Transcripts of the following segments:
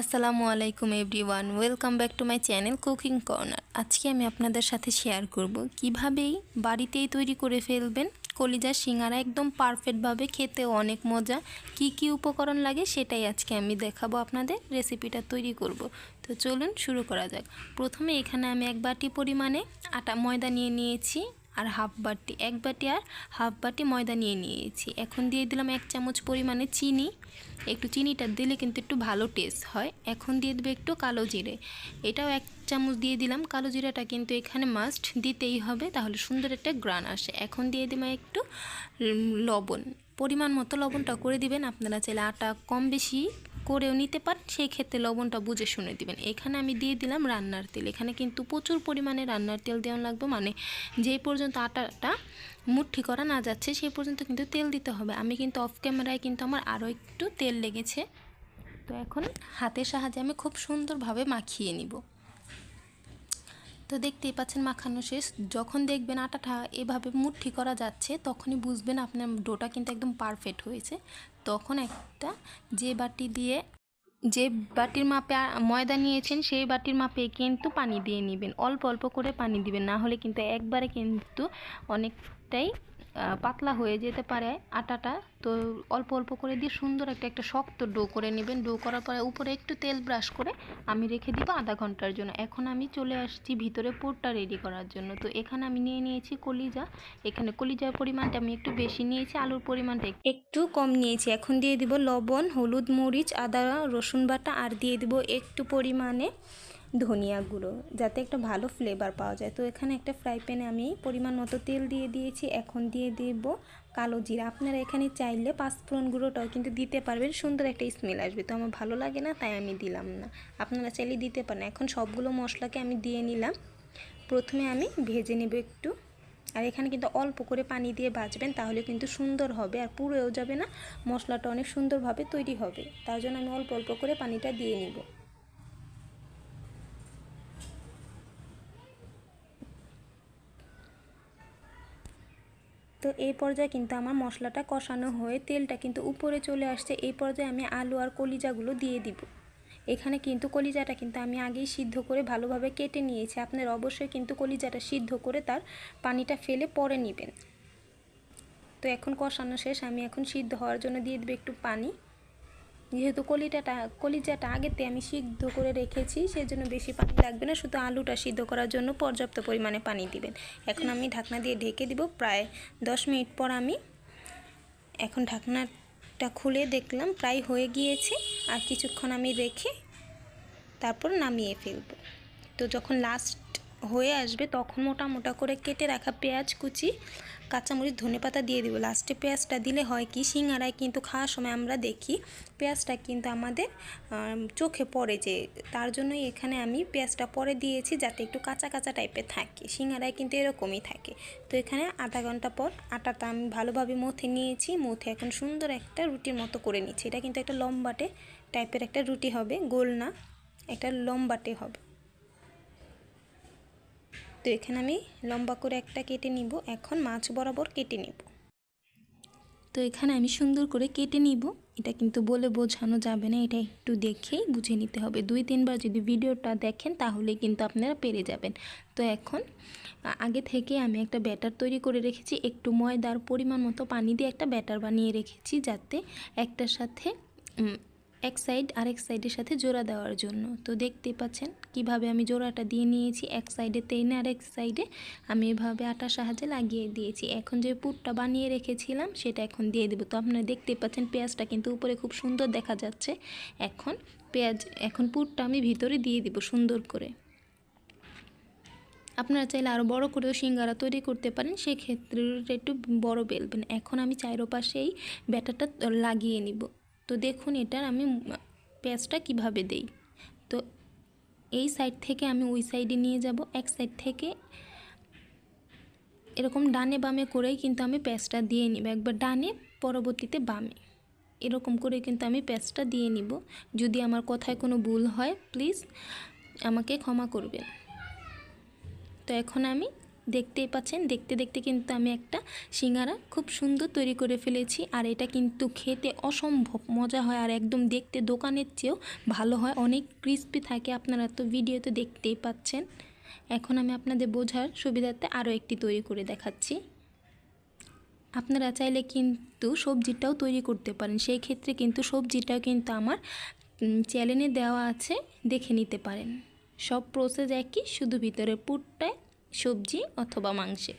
আসসালামু আলাইকুম everyone, welcome back to my channel cooking corner. আজকে আমি আপনাদের সাথে শেয়ার করব কিভাবেই বাড়িতেই তৈরি করে ফেলবেন কলিজার সিঙ্গারা, একদম পারফেক্টভাবে খেতে অনেক মজা। কি কি উপকরণ লাগে সেটাই আজকে আমি দেখাবো আপনাদের, রেসিপিটা তৈরি করব। তো চলুন শুরু করা যাক। প্রথমে এখানে আমি এক বাটি পরিমাণে আটা ময়দা নিয়ে নিয়েছি। আর হাফ বাটি, এক বাটি আর হাফ বাটি ময়দা নিয়ে নিয়েছি। এখন দিয়ে দিলাম এক চামচ পরিমাণে চিনি। একটু চিনিটা দিলে কিন্তু একটু ভালো টেস্ট হয়। এখন দিয়ে দেবে একটু কালো জিরে। এটাও এক চামচ দিয়ে দিলাম। কালো জিরাটা কিন্তু এখানে মাস্ট দিতেই হবে, তাহলে সুন্দর একটা গ্রান আসে। এখন দিয়ে দিলাম একটু লবণ। পরিমাণ মতো লবণটা করে দিবেন। আপনারা চাইলে আটা কম বেশি করেও নিতে পারেন সেই ক্ষেত্রে লবণটা বুঝে শুনে দিবেন। এখানে আমি দিয়ে দিলাম রান্নার তেল। এখানে কিন্তু প্রচুর পরিমাণে রান্নার তেল দেওয়া লাগবে মানে যে পর্যন্ত আটাটা মুঠি করা না যাচ্ছে সেই পর্যন্ত কিন্তু তেল দিতে হবে। আমি কিন্তু অফ ক্যামেরায় কিন্তু আমার আরও একটু তেল লেগেছে। তো এখন হাতের সাহায্যে আমি খুব সুন্দরভাবে মাখিয়ে নিব। তো দেখতেই পাচ্ছেন মাখানো শেষ। যখন দেখবেন আটাটা এভাবে মুঠি করা যাচ্ছে, তখনই বুঝবেন আপনার ডোটা কিন্তু একদম পারফেক্ট হয়েছে। তখন একটা যে বাটি দিয়ে, যে বাটির মাপে ময়দা নিয়েছেন, সেই বাটির মাপে কিন্তু পানি দিয়ে নেবেন। অল্প অল্প করে পানি দিবেন, না হলে কিন্তু একবারে কিন্তু অনেকটাই পাতলা হয়ে যেতে পারে আটাটা, তো অল্প অল্প করে দিয়ে সুন্দর একটা একটা শক্ত ডো করে নেবেন। ডো করার পরে উপরে একটু তেল ব্রাশ করে আমি রেখে দিব আধা ঘণ্টার জন্য। এখন আমি চলে আসছি ভিতরে পুরটা রেডি করার জন্য। তো এখানে আমি নিয়ে নিয়েছি কলিজা। এখানে কলিজার পরিমাণটা আমি একটু বেশি নিয়েছি, আলুর পরিমাণটা একটু কম নিয়েছি। এখন দিয়ে দিব লবণ, হলুদ মরিচ, আদা, রসুন বাটা, আর দিয়ে দিব একটু পরিমাণে ধনিয়া গুঁড়ো, যাতে একটা ভালো ফ্লেভার পাওয়া যায়। তো এখানে একটা ফ্রাই প্যানে আমি পরিমাণ মতো তেল দিয়ে দিয়েছি, এখন দিয়ে দেব কালো জিরা। আপনারা এখানে চাইলে পাঁচফোড়ন গুঁড়োটাও কিন্তু দিতে পারবেন, সুন্দর একটা স্মেল আসবে। তো আমার ভালো লাগে না, তাই আমি দিলাম না। আপনারা চাইলে দিতে পারেন। এখন সবগুলো মশলাকে আমি দিয়ে নিলাম। প্রথমে আমি ভেজে নেব একটু। আর এখানে কিন্তু অল্প করে পানি দিয়ে বাজবেন তাহলে কিন্তু সুন্দর হবে। আর পুরোও যাবে না, মশলাটা অনেক সুন্দরভাবে তৈরি হবে। তার জন্য আমি অল্প অল্প করে পানিটা দিয়ে নিব। তো এই পর্যায়ে কিন্তু আমার মশলাটা কষানো হয়ে তেলটা কিন্তু উপরে চলে আসছে। এই পর্যায়ে আমি আলু আর কলিজাগুলো দিয়ে দিব। এখানে কিন্তু কলিজাটা কিন্তু আমি আগেই সিদ্ধ করে ভালোভাবে কেটে নিয়েছি। আপনার অবশ্যই কিন্তু কলিজাটা সিদ্ধ করে তার পানিটা ফেলে পরে নেবেন। তো এখন কষানো শেষ। আমি এখন সিদ্ধ হওয়ার জন্য দিয়ে দেবো একটু পানি। যেহেতু কলিটাটা, কলিজাটা আগেতে আমি সিদ্ধ করে রেখেছি সেই জন্য বেশি পানি লাগবে না। শুধু আলুটা সিদ্ধ করার জন্য পর্যাপ্ত পরিমাণে পানি দিবেন। এখন আমি ঢাকনা দিয়ে ঢেকে দিব। প্রায় দশ মিনিট পর আমি এখন ঢাকনাটা খুলে দেখলাম, প্রায় হয়ে গিয়েছে। আর কিছুক্ষণ আমি রেখে তারপর নামিয়ে ফেলব। তো যখন লাস্ট হয়ে আসবে, তখন মোটা মোটা করে কেটে রাখা পেঁয়াজ কুচি, কাঁচামরিচ, ধনে পাতা দিয়ে দেবো। লাস্টে পেঁয়াজটা দিলে হয় কি, সিঙ্গারায় কিন্তু খাওয়ার সময় আমরা দেখি, পেঁয়াজটা কিন্তু আমাদের চোখে পড়ে যে, তার জন্যই এখানে আমি পেঁয়াজটা পরে দিয়েছি যাতে একটু কাঁচা কাঁচা টাইপের থাকে। সিঙ্গারায় কিন্তু এরকমই থাকে। তো এখানে আধা ঘণ্টা পর আটাটা আমি ভালোভাবে মথে নিয়েছি, মথে এখন সুন্দর একটা রুটির মতো করে নিচ্ছি। এটা কিন্তু একটা লম্বাটে টাইপের একটা রুটি হবে, গোল না, একটা লম্বাটে হবে। তো এখানে আমি লম্বা করে একটা কেটে নিব। এখন মাছ বরাবর কেটে নেব। তো এখানে আমি সুন্দর করে কেটে নিব। এটা কিন্তু বলে বোঝানো যাবে না, এটা একটু দেখেই বুঝে নিতে হবে। দুই, তিনবার যদি ভিডিওটা দেখেন তাহলে কিন্তু আপনারা পেরে যাবেন। তো এখন আগে থেকে আমি একটা ব্যাটার তৈরি করে রেখেছি। একটু ময়দার পরিমাণ মতো পানি দিয়ে একটা ব্যাটার বানিয়ে রেখেছি যাতে একটার সাথে এক সাইড আরেক সাইডের সাথে জোড়া দেওয়ার জন্য। তো দেখতে পাচ্ছেন কীভাবে আমি জোড়াটা দিয়ে নিয়েছি। এক সাইডে তেনে আরেক সাইডে আমি এভাবে আটার সাহায্যে লাগিয়ে দিয়েছি। এখন যে পুরটা বানিয়ে রেখেছিলাম সেটা এখন দিয়ে দেবো। তো আপনারা দেখতে পাচ্ছেন পেঁয়াজটা কিন্তু উপরে খুব সুন্দর দেখা যাচ্ছে। এখন পেঁয়াজ, এখন পুরটা আমি ভিতরে দিয়ে দিব সুন্দর করে। আপনারা চাইলে আরও বড় করেও সিঙ্গারা তৈরি করতে পারেন। সেক্ষেত্রে একটু বড় বেলবেন। এখন আমি চাইরো পাশেই ব্যাটারটা লাগিয়ে নিব। তো দেখুন এটার আমি পেঁয়াজটা কীভাবে দেই? তো এই সাইড থেকে আমি ওই সাইডে নিয়ে যাব। এক সাইড থেকে এরকম ডানে বামে করেই কিন্তু আমি পেঁয়াজটা দিয়ে নিব। একবার ডানে, পরবর্তীতে বামে। এরকম করে কিন্তু আমি পেঁয়াজটা দিয়ে নিব। যদি আমার কথায় কোনো ভুল হয় প্লিজ আমাকে ক্ষমা করবেন। তো এখন আমি দেখতেই পাচ্ছেন, দেখতে দেখতে কিন্তু আমি একটা সিঙ্গারা খুব সুন্দর তৈরি করে ফেলেছি। আর এটা কিন্তু খেতে অসম্ভব মজা হয় আর একদম দেখতে দোকানের চেয়েও ভালো হয়, অনেক ক্রিস্পি থাকে। আপনারা তো ভিডিওতে দেখতেই পাচ্ছেন। এখন আমি আপনাদের বোঝার সুবিধার্থে আরও একটি তৈরি করে দেখাচ্ছি। আপনারা চাইলে কিন্তু সবজিটাও তৈরি করতে পারেন। সেই ক্ষেত্রে কিন্তু সবজিটাও কিন্তু আমার চ্যানেলে দেওয়া আছে, দেখে নিতে পারেন। সব প্রসেস একই, শুধু ভিতরের পুরটায় সবজি অথবা মাংসে।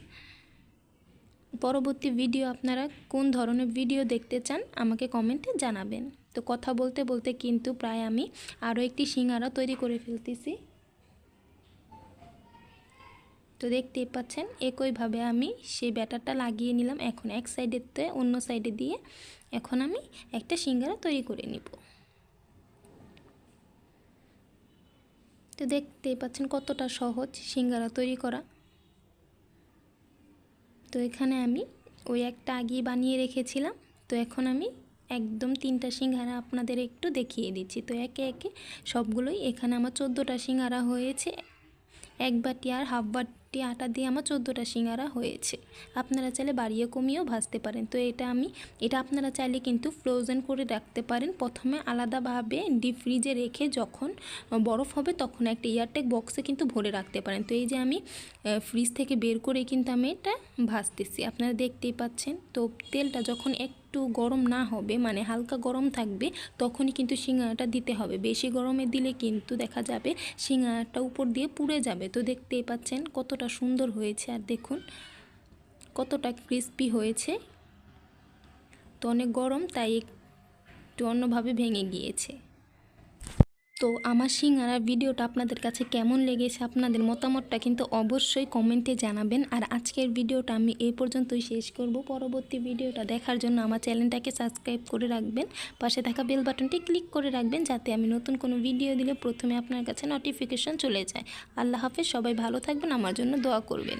পরবর্তী ভিডিও আপনারা কোন ধরনের ভিডিও দেখতে চান আমাকে কমেন্টে জানাবেন। তো কথা বলতে বলতে কিন্তু প্রায় আমি আরও একটি সিঙ্গারা তৈরি করে ফেলতেছি। তো দেখতেই পাচ্ছেন, একইভাবে আমি সেই ব্যাটারটা লাগিয়ে নিলাম। এখন এক সাইডের সাইডেতে অন্য সাইডে দিয়ে এখন আমি একটা সিঙ্গারা তৈরি করে নিব। তো দেখতেই পাচ্ছেন কতটা সহজ সিঙ্গারা তৈরি করা। তো এখানে আমি ওই একটা আগিয়ে বানিয়ে রেখেছিলাম। তো এখন আমি একদম তিনটা সিঙ্গারা আপনাদের একটু দেখিয়ে দিচ্ছি। তো একে একে সবগুলোই এখানে আমার চোদ্দোটা সিঙ্গারা হয়েছে। এক বাটি আর হাফ বাটি আটা দিয়ে আমার চোদ্দোটা সিঙ্গারা হয়েছে। আপনারা চাইলে বাড়িয়ে কমিয়েও ভাজতে পারেন। তো এটা আমি, এটা আপনারা চাইলে কিন্তু ফ্রোজেন করে রাখতে পারেন। প্রথমে আলাদাভাবে ডিপ ফ্রিজে রেখে যখন বরফ হবে তখন একটা এয়ারটেক বক্সে কিন্তু ভরে রাখতে পারেন। তো এই যে আমি ফ্রিজ থেকে বের করে কিন্তু আমি এটা ভাজতেছি। আপনারা দেখতেই পাচ্ছেন, তো তেলটা যখন এক একটু গরম না হবে মানে হালকা গরম থাকবে, তখনই কিন্তু সিঙ্গারাটা দিতে হবে। বেশি গরমে দিলে কিন্তু দেখা যাবে সিঙ্গারাটা উপর দিয়ে পুড়ে যাবে। তো দেখতেই পাচ্ছেন কতটা সুন্দর হয়েছে আর দেখুন, কতটা ক্রিস্পি হয়েছে। তো অনেক গরম, তাই একটু অন্যভাবে ভেঙে গিয়েছে। তো আমার সিঙ্গারা ভিডিওটা আপনাদের কাছে কেমন লেগেছে, আপনাদের মতামতটা কিন্তু অবশ্যই কমেন্টে জানাবেন। আর আজকের ভিডিওটা আমি এই পর্যন্তই শেষ করব। পরবর্তী ভিডিওটা দেখার জন্য আমার চ্যানেলটাকে সাবস্ক্রাইব করে রাখবেন। পাশে থাকা বেল বাটনটি ক্লিক করে রাখবেন যাতে আমি নতুন কোনো ভিডিও দিলে প্রথমে আপনার কাছে নোটিফিকেশন চলে যায়। আল্লাহ হাফেজ, সবাই ভালো থাকবেন, আমার জন্য দোয়া করবেন।